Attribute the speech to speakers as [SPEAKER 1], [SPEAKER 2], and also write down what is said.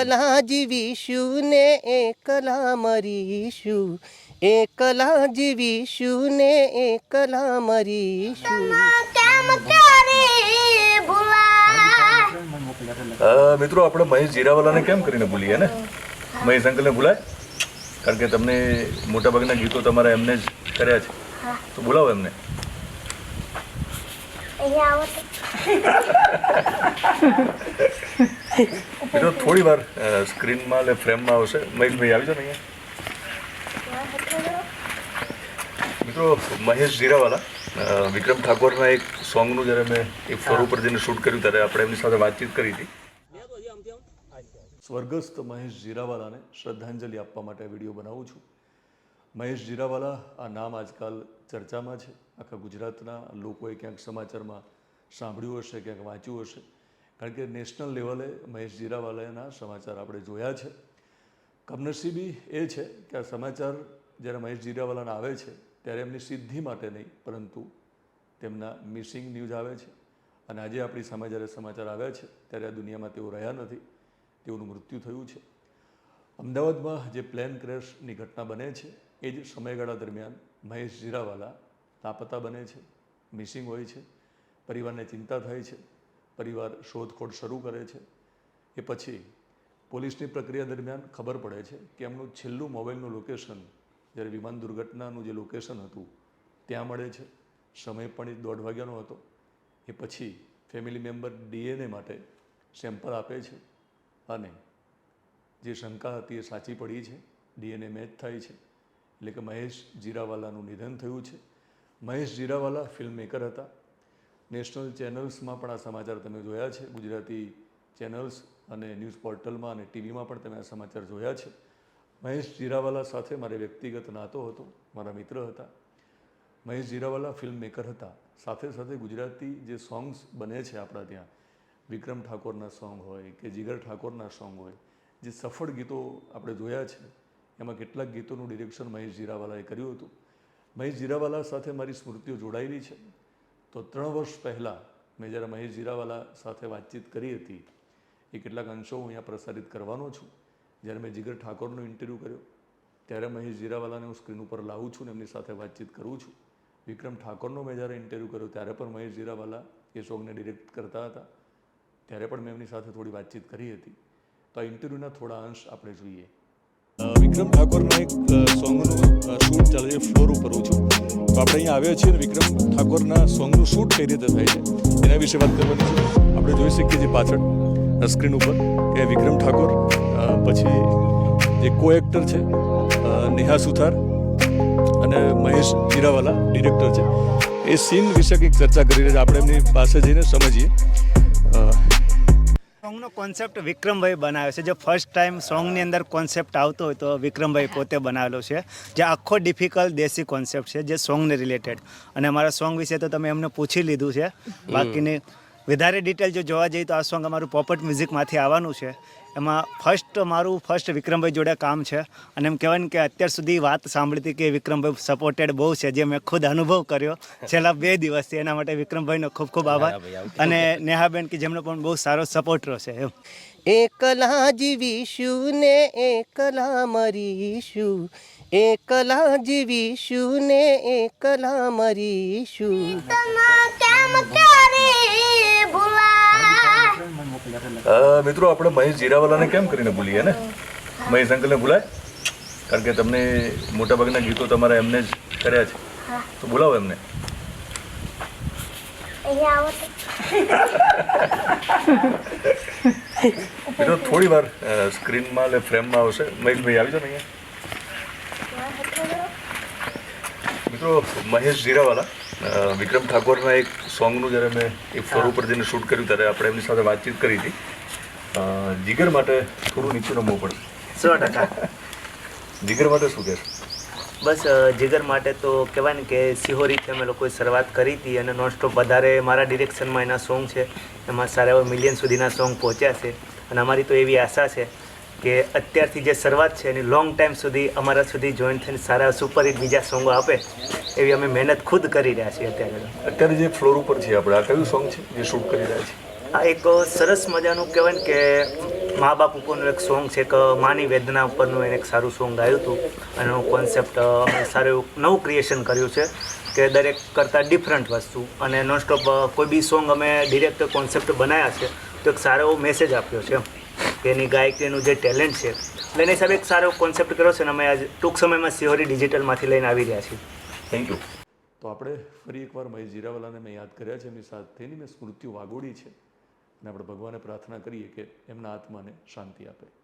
[SPEAKER 1] એકલા જીવીશું ને એકલા મરીશું એકલા જીવીશું ને એકલા મરીશું
[SPEAKER 2] મિત્રો આપણે મહેશ જીરાવાલાને કેમ કરીને ભૂલીએ ને? મહેશ અંકલને ભૂલાય? કારણ કે તમને મોટાભાગના ગીતો તમારા એમને જ કર્યા છે. તો બોલાવો એમને.
[SPEAKER 3] અહીંયા આવો
[SPEAKER 2] મિત્રો થોડી વાર સ્ક્રીનમાં એટલે ફ્રેમમાં આવશે. મહેશભાઈ આવી જાઓ ને અહીંયા. મિત્રો મહેશ જીરાવાલા વિક્રમ ઠાકોરના એક સોંગનું જ્યારે મેં એક ફ્લોર ઉપર જઈને શૂટ કર્યું ત્યારે આપણે એમની સાથે વાતચીત કરી હતી. સ્વર્ગસ્થ મહેશ જીરાવાલાને શ્રદ્ધાંજલિ આપવા માટે વીડિયો બનાવું છું. મહેશ જીરાવાલા આ નામ આજકાલ ચર્ચામાં છે. આખા ગુજરાતના લોકોએ ક્યાંક સમાચારમાં સાંભળ્યું હશે ક્યાંક વાંચ્યું હશે. કારણ કે નેશનલ લેવલે મહેશ જીરાવાલાના સમાચાર આપણે જોયા છે. કમનસીબી એ છે કે આ સમાચાર જ્યારે મહેશ જીરાવાલાના આવે છે, ત્યારે એમની સિદ્ધિ માટે નહીં, પરંતુ તેમના મિસિંગ ન્યૂઝ આવે છે. અને આજે આપણી સામે જ્યારે સમાચાર આવ્યા છે, ત્યારે આ દુનિયામાં તેઓ રહ્યા નથી. તેઓનું મૃત્યુ થયું છે. અમદાવાદમાં જે પ્લેન ક્રેશની ઘટના બને છે, એ જ સમયગાળા દરમિયાન મહેશ જીરાવાલા લાપતા બને છે, મિસિંગ હોય છે, પરિવારને ચિંતા થાય છે. પરિવાર શોધખોળ શરૂ કરે છે. એ પછી પોલીસની પ્રક્રિયા દરમિયાન ખબર પડે છે કે એમનું છેલ્લું મોબાઈલનું લોકેશન, જ્યારે વિમાન દુર્ઘટનાનું જે લોકેશન હતું, ત્યાં મળે છે. સમય પણ એ દોઢ વાગ્યાનો હતો. એ પછી ફેમિલી મેમ્બર ડીએનએ માટે સેમ્પલ આપે છે અને જે શંકા હતી એ સાચી પડી છે. ડીએનએ મેચ થાય છે. એટલે કે મહેશ જીરાવાલાનું નિધન થયું છે. મહેશ જીરાવાલા ફિલ્મ મેકર હતા. નેશનલ ચેનલ્સમાં પણ આ સમાચાર તમે જોયા છે. ગુજરાતી ચેનલ્સ અને ન્યૂઝ પોર્ટલમાં અને ટીવીમાં પણ તમે આ સમાચાર જોયા છે. મહેશ જીરાવાલા સાથે મારે વ્યક્તિગત નાતો હતો, મારા મિત્ર હતા. મહેશ જીરાવાલા ફિલ્મ મેકર હતા. સાથે સાથે ગુજરાતી જે સોંગ્સ બને છે આપણા ત્યાં, વિક્રમ ઠાકોરના સોંગ હોય કે જીગર ઠાકોરના સોંગ હોય, જે સફળ ગીતો આપણે જોયા છે, એમાં કેટલાક ગીતોનું ડિરેક્શન મહેશ જીરાવાલાએ કર્યું હતું. મહેશ જીરાવાલા સાથે મારી સ્મૃતિઓ જોડાયેલી છે. તો ત્રણ વર્ષ પહેલાં મેં જ્યારે મહેશ જીરાવાલા સાથે વાતચીત કરી હતી, એ કેટલાક અંશો હું અહીંયા પ્રસારિત કરવાનો છું. જ્યારે મેં જીગર ઠાકોરનો ઇન્ટરવ્યૂ કર્યો, ત્યારે મહેશ જીરાવાલાને હું સ્ક્રીન ઉપર લાવું છું ને એમની સાથે વાતચીત કરું છું. વિક્રમ ઠાકોરનો મેં જ્યારે ઇન્ટરવ્યૂ કર્યો, ત્યારે પણ મહેશ જીરાવાલા એ સોંગને ડિરેક્ટ કરતા હતા. ત્યારે પણ મેં એમની સાથે થોડી વાતચીત કરી હતી. તો આ ઇન્ટરવ્યૂના થોડા અંશ આપણે જોઈએ. વિક્રમ ઠાકોરના એક સોંગનું શૂટ ચાલે છે ફ્લોર ઉપર હું છું. તો આપણે અહીંયા આવ્યા છીએ વિક્રમ ઠાકોરના સોંગનું શૂટ કઈ રીતે થાય છે, એના વિશે વાત કરવાની છે. આપણે જોઈ શકીએ છીએ પાછળ સ્ક્રીન ઉપર કે વિક્રમ ઠાકોર પછી જે કો એક્ટર છે નેહા સુથાર અને મહેશ જીરાવાલા ડિરેક્ટર છે. એ સીન વિશે કંઈક ચર્ચા કરી રહ્યા છે આપણે એમની પાસે જઈને સમજીએ.
[SPEAKER 4] સોંગનો કોન્સેપ્ટ વિક્રમભાઈ બનાવ્યો છે. જે ફર્સ્ટ ટાઈમ સોંગની અંદર કોન્સેપ્ટ આવતો હોય તો વિક્રમભાઈ પોતે બનાવેલો છે. જે આખો ડિફિકલ્ટ દેશી કોન્સેપ્ટ છે જે સોંગને રિલેટેડ અને અમારા સોંગ વિશે તો તમે એમને પૂછી લીધું છે. બાકીની વધારે ડિટેલ જો જોવા જઈએ તો આ સોંગ અમારું પોપટ મ્યુઝિકમાંથી આવવાનું છે. એમાં ફર્સ્ટ મારું ફર્સ્ટ વિક્રમભાઈ જોડે કામ છે. અને એમ કહેવાય ને કે અત્યાર સુધી વાત સાંભળી હતી કે વિક્રમભાઈ સપોર્ટેડ બહુ છે જે મેં ખુદ અનુભવ કર્યો છેલ્લા બે દિવસથી. એના માટે વિક્રમભાઈનો ખૂબ ખૂબ આભાર. અને નેહાબેન કે જેમનો પણ બહુ સારો સપોર્ટરો છે એમ.
[SPEAKER 1] એકલા જીવીશું ને એકલા મરીશું. એકલા જીવીશું ને એકલા મરીશું.
[SPEAKER 3] કેમ
[SPEAKER 2] મિત્રો આપણે મહેશ જીરાવાલાને કેમ કરીને ભૂલીએ ને? મહેશ અંકલને ભૂલાય? કારણ કે તમને મોટાભાગના ગીતો તમારા એમને જ કર્યા છે. તો બોલાવો એમને.
[SPEAKER 3] અહીંયા આવો તો.
[SPEAKER 2] મિત્રો થોડી વાર સ્ક્રીનમાં એટલે ફ્રેમમાં આવશે. મહેશભાઈ આવી જાઓ ને અહીંયા. મિત્રો મહેશ જીરાવાલા વિક્રમ ઠાકોરના એક સોંગનું જ્યારે મેં એક ફ્લોર ઉપર જઈને શૂટ કર્યું ત્યારે આપણે એમની સાથે વાતચીત કરી હતી. જીગર માટે થોડું નીચું રમવું પડે.
[SPEAKER 4] સો ટકા.
[SPEAKER 2] જીગર માટે શું કહેશો?
[SPEAKER 4] બસ જીગર માટે તો કહેવાય ને કે સિહોરીથી અમે લોકોએ શરૂઆત કરી હતી અને નોનસ્ટોપ વધારે મારા ડિરેક્શનમાં એના સોંગ છે. એમાં સારા એવા મિલિયન સુધીના સોંગ પહોંચ્યા છે. અને અમારી તો એવી આશા છે કે અત્યારથી જે શરૂઆત છે એની લોંગ ટાઈમ સુધી અમારા સુધી જોઈન થઈને સારા સુપરહિટ બીજા સોંગો આપે એવી અમે મહેનત ખુદ કરી રહ્યા છીએ અત્યારે.
[SPEAKER 2] અત્યારે જે ફ્લોર ઉપર છે આપણે આ કયું સોંગ છે જે શૂટ કરી રહ્યા છે
[SPEAKER 4] આ એક સરસ મજાનું કહેવાય ને કે મા બાપ ઉપરનું એક સોંગ છે એક માની વેદના ઉપરનું એને એક સારું સોંગ ગાયું હતું. અને એનો કોન્સેપ્ટ સારું એવું નવું ક્રિએશન કર્યું છે કે દરેક કરતાં ડિફરન્ટ વસ્તુ. અને નોનસ્ટોપ કોઈ બી સોંગ અમે ડિરેક્ટ કોન્સેપ્ટ બનાવ્યા છે તો એક સારો એવો મેસેજ આપ્યો છે. કે એની ગાયકીનું જે ટેલેન્ટ છે એટલે એના હિસાબે એક સારો કોન્સેપ્ટ કર્યો છે અને અમે આજ ટૂંક સમયમાં સિહોરી ડિજિટલમાંથી લઈને આવી રહ્યા છીએ.
[SPEAKER 5] થેન્ક યુ
[SPEAKER 2] તો આપણે ફરી એકવાર મહેશ જીરાવાલાને મેં યાદ કર્યા છે એમની સાથેની મેં સ્મૃતિઓ વાગોડી છે. અને આપણે ભગવાને પ્રાર્થના કરીએ કે એમના આત્માને શાંતિ આપે.